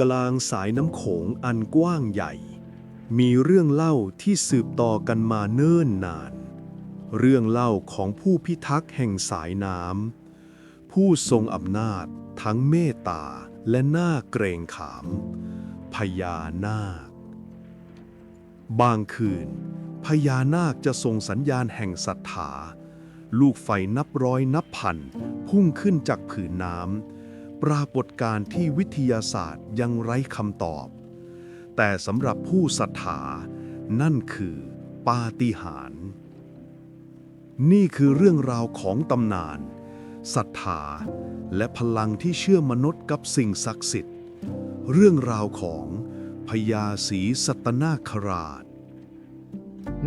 กลางสายน้ำโขงอันกว้างใหญ่ มีเรื่องเล่าที่สืบต่อกันมาเนิ่นนาน เรื่องเล่าของผู้พิทักษ์แห่งสายน้ำผู้ทรงอำนาจทั้งเมตตาและหน่าเกรงขาม พญานาค บางคืน พญานาคจะส่งสัญญาณแห่งศรัทธา ลูกไฟนับร้อยนับพัน พุ่งขึ้นจากผืนน้ำ ปรากฏการณ์ที่วิทยาศาสตร์ยังไร้คำตอบ แต่สำหรับผู้ศรัทธานั่นคือปาฏิหาริย์นี่คือเรื่องราวของตำนานศรัทธาและพลังที่เชื่อมนุษย์กับสิ่งศักดิ์สิทธิ์ เรื่องราวของพญาศรีสัตนาคราช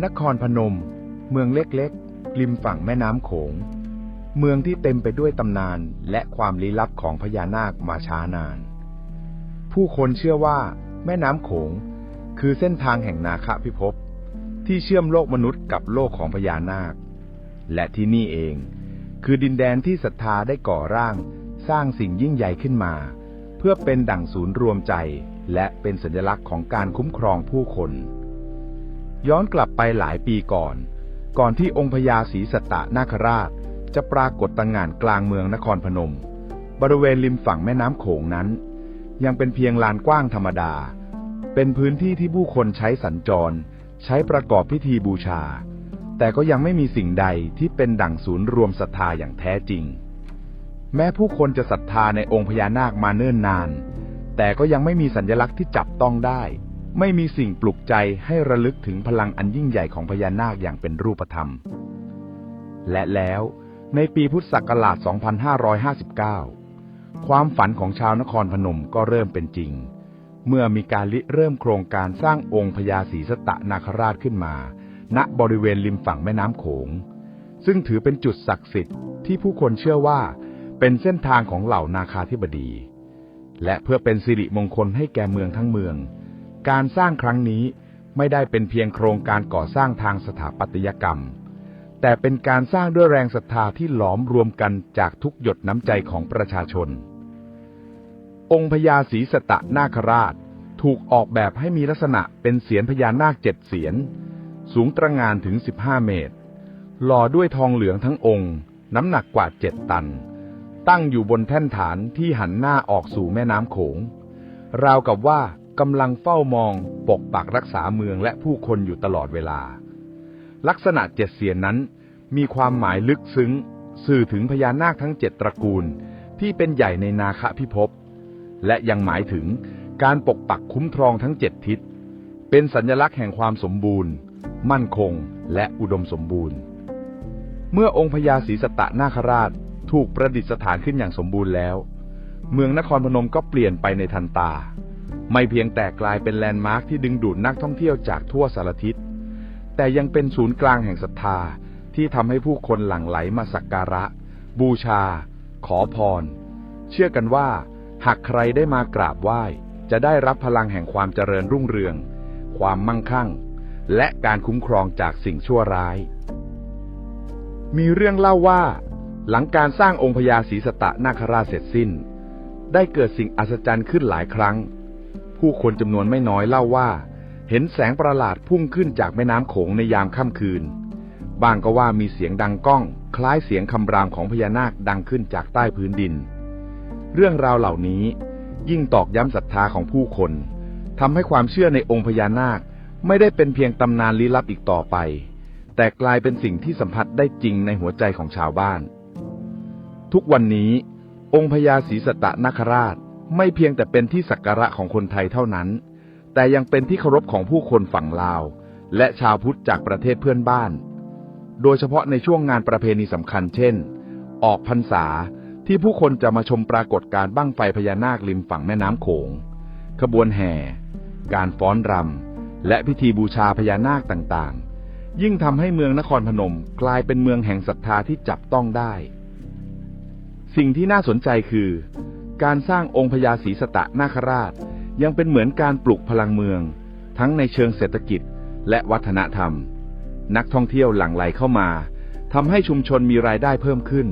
นครพนม เมืองเล็กๆริมฝั่งแม่น้ำโขง เมืองที่เต็มไปด้วยตำนานและความลี้ลับของพญานาคมาช้านาน ผู้คนเชื่อว่าแม่น้ำโขงคือเส้นทางแห่งนาคพิภพที่เชื่อมโลกมนุษย์กับโลกของพญานาค และที่นี่เอง คือดินแดนที่ศรัทธาได้ก่อร่าง สร้างสิ่งยิ่งใหญ่ขึ้นมา เพื่อเป็นดั่งศูนย์รวมใจ และเป็นสัญลักษณ์ของการคุ้มครองผู้คน ย้อนกลับไปหลายปีก่อน ก่อนที่องค์พญาศรีสัตตนาคราช จะปรากฏตังงานกลางเมืองนครพนม บริเวณริมฝั่งแม่น้ำโขงนั้น ยังเป็นเพียงลานกว้างธรรมดา เป็นพื้นที่ที่ผู้คนใช้สัญจร ใช้ประกอบพิธีบูชา แต่ก็ยังไม่มีสิ่งใดที่เป็นดั่งศูนย์รวมศรัทธาอย่างแท้จริง แม้ผู้คนจะศรัทธาในองค์พญานาคมาเนิ่นนาน แต่ก็ยังไม่มีสัญลักษณ์ที่จับต้องได้ ไม่มีสิ่งปลุกใจให้ระลึกถึงพลังอันยิ่งใหญ่ของพญานาคอย่างเป็นรูปธรรม และแล้ว ในปีพุทธศักราช 2559 ความฝันของชาวนครพนมก็เริ่มเป็นจริง เมื่อมีการริเริ่มโครงการสร้างองค์พญาศรีสตะนาคราชขึ้นมา ณบริเวณริมฝั่งแม่น้ำโขง ซึ่งถือเป็นจุดศักดิ์สิทธิ์ที่ผู้คนเชื่อว่าเป็นเส้นทางของเหล่านาคาธิบดี และเพื่อเป็นสิริมงคลให้แก่เมืองทั้งเมือง การสร้างครั้งนี้ไม่ได้เป็นเพียงโครงการก่อสร้างทางสถาปัตยกรรม แต่เป็นการสร้างด้วยแรงศรัทธาที่หลอมรวมกันจากทุกหยดน้ำใจของประชาชน องค์พญาศรีสตะนาคราชถูกออกแบบให้มีลักษณะเป็นเสียนพญานาคเจ็ดเสียน สูงตระหงานถึง 15 เมตร หล่อด้วยทองเหลืองทั้งองค์ น้ำหนักกว่าเจ็ดตัน ตั้งอยู่บนแท่นฐานที่หันหน้าออกสู่แม่น้ำโขง ราวกับว่ากำลังเฝ้ามองปกปักรักษาเมืองและผู้คนอยู่ตลอดเวลา ลักษณะเจ็ดเสียนนั้น มีความหมายลึกซึ้ง สื่อถึงพญานาคทั้งเจ็ดตระกูล ที่เป็นใหญ่ในนาคพิภพและยังหมายถึงการปกปักคุ้มครองทั้งเจ็ดทิศ เป็นสัญลักษณ์แห่งความสมบูรณ์ มั่นคงและอุดมสมบูรณ์ เมื่อองค์พญาศรีสตะนาคราชถูกประดิษฐานขึ้นอย่างสมบูรณ์แล้ว เมืองนครพนมก็เปลี่ยนไปในทันตา ไม่เพียงแต่กลายเป็นแลนด์มาร์คที่ดึงดูดนักท่องเที่ยวจากทั่วสารทิศ แต่ยังเป็นศูนย์กลางแห่งศรัทธาที่ทำให้ผู้คนหลั่งไหลมาสักการะ บูชา ขอพร เชื่อกันว่า หากใครได้มากราบไหว้ จะได้รับพลังแห่งความเจริญรุ่งเรือง ความมั่งคั่ง และการคุ้มครองจากสิ่งชั่วร้าย มีเรื่องเล่าว่า หลังการสร้างองค์พญาศรีสตะนาคราชเสร็จสิ้น ได้เกิดสิ่งอัศจรรย์ขึ้นหลายครั้ง ผู้คนจำนวนไม่น้อยเล่าว่า เห็นแสงประหลาดพุ่งขึ้นจากแม่น้ำโขงในยามค่ำคืน บางก็ว่ามีเสียงดังก้อง คล้ายเสียงคำรามของพญานาคดังขึ้นจากใต้พื้นดิน เรื่องราวเหล่านี้ยิ่งตอกย้ำศรัทธาของผู้คนทำให้ความเชื่อในองค์พญานาคไม่ได้เป็นเพียงตำนานลี้ลับอีกต่อไป แต่กลายเป็นสิ่งที่สัมผัสได้จริงในหัวใจของชาวบ้าน ทุกวันนี้ องค์พญาศรีสตะนาคราชไม่เพียงแต่เป็นที่สักการะของคนไทยเท่านั้น แต่ยังเป็นที่เคารพของผู้คนฝั่งลาว และชาวพุทธจากประเทศเพื่อนบ้าน โดยเฉพาะในช่วงงานประเพณีสำคัญเช่น ออกพรรษาที่ผู้คนจะมาชมปรากฏการ์บั้งไฟพญานาคริมฝั่งแม่น้ำโขง ขบวนแห่ การฟ้อนรำ และพิธีบูชาพญานาคต่างๆ ยิ่งทำให้เมืองนครพนมกลายเป็นเมืองแห่งศรัทธาที่จับต้องได้ สิ่งที่น่าสนใจคือ การสร้างองค์พญาศรีสตะนาคราช ยังเป็นเหมือนการปลุกพลังเมือง ทั้งในเชิงเศรษฐกิจและวัฒนธรรม นักท่องเที่ยวหลั่งไหลเข้ามาทำให้ชุมชนมีรายได้เพิ่มขึ้น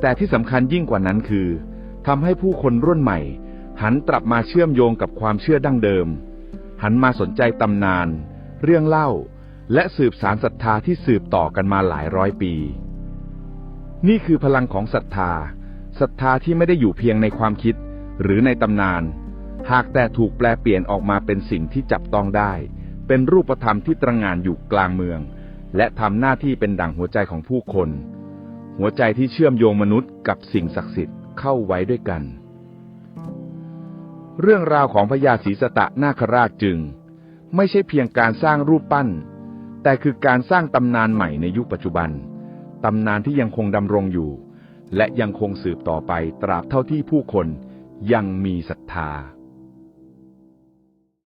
แต่ที่สำคัญยิ่งกว่านั้นคือทำให้ผู้คนรุ่นใหม่ หันกลับมาเชื่อมโยงกับความเชื่อดั้งเดิม หันมาสนใจตำนาน เรื่องเล่า และสืบสารศรัทธาที่สืบต่อกันมาหลายร้อยปี นี่คือพลังของศรัทธาศรัทธาที่ไม่ได้อยู่เพียงในความคิดหรือในตำนาน หากแต่ถูกแปลเปลี่ยนออกมาเป็นสิ่งที่จับต้องได้ เป็นรูปธรรมที่ตระงานอยู่กลางเมือง และทำหน้าที่เป็นดั่งหัวใจของผู้คน หัวใจที่เชื่อมโยงมนุษย์กับสิ่งศักดิ์สิทธิ์เข้าไว้ด้วยกัน เรื่องราวของพญาศรีสตะนาคราชจึง ไม่ใช่เพียงการสร้างรูปปั้น แต่คือการสร้างตำนานใหม่ในยุคปัจจุบัน ตำนานที่ยังคงดำรงอยู่ และยังคงสืบต่อไปตราบเท่าที่ผู้คนยังมีศรัทธา